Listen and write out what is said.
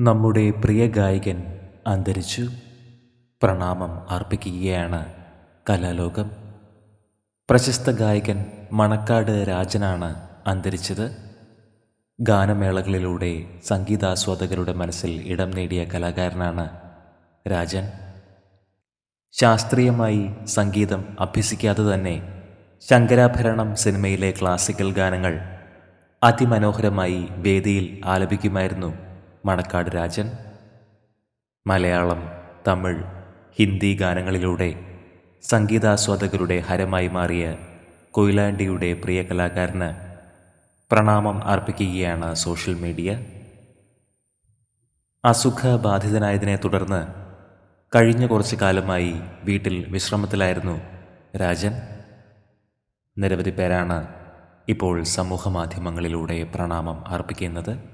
നമ്മുടെ പ്രിയ ഗായകൻ അന്തരിച്ചു. പ്രണാമം അർപ്പിക്കുകയാണ് കലാലോകം. പ്രശസ്ത ഗായകൻ മണക്കാട് രാജനാണ് അന്തരിച്ചത്. ഗാനമേളകളിലൂടെ സംഗീതാസ്വാദകരുടെ മനസ്സിൽ ഇടം നേടിയ കലാകാരനാണ് രാജൻ. ശാസ്ത്രീയമായി സംഗീതം അഭ്യസിക്കാതെ തന്നെ ശങ്കരാഭരണം സിനിമയിലെ ക്ലാസിക്കൽ ഗാനങ്ങൾ അതിമനോഹരമായി വേദിയിൽ ആലപിക്കുമായിരുന്നു മണക്കാട് രാജൻ. മലയാളം തമിഴ് ഹിന്ദി ഗാനങ്ങളിലൂടെ സംഗീതാസ്വാദകരുടെ ഹരമായി മാറിയ കൊയിലാണ്ടിയുടെ പ്രിയ കലാകാരന് പ്രണാമം അർപ്പിക്കുകയാണ് സോഷ്യൽ മീഡിയ. അസുഖബാധിതനായതിനെ തുടർന്ന് കഴിഞ്ഞ കുറച്ചു കാലമായി വീട്ടിൽ വിശ്രമത്തിലായിരുന്നു രാജൻ. നിരവധി പേരാണ് ഇപ്പോൾ സമൂഹ മാധ്യമങ്ങളിലൂടെ പ്രണാമം അർപ്പിക്കുന്നത്.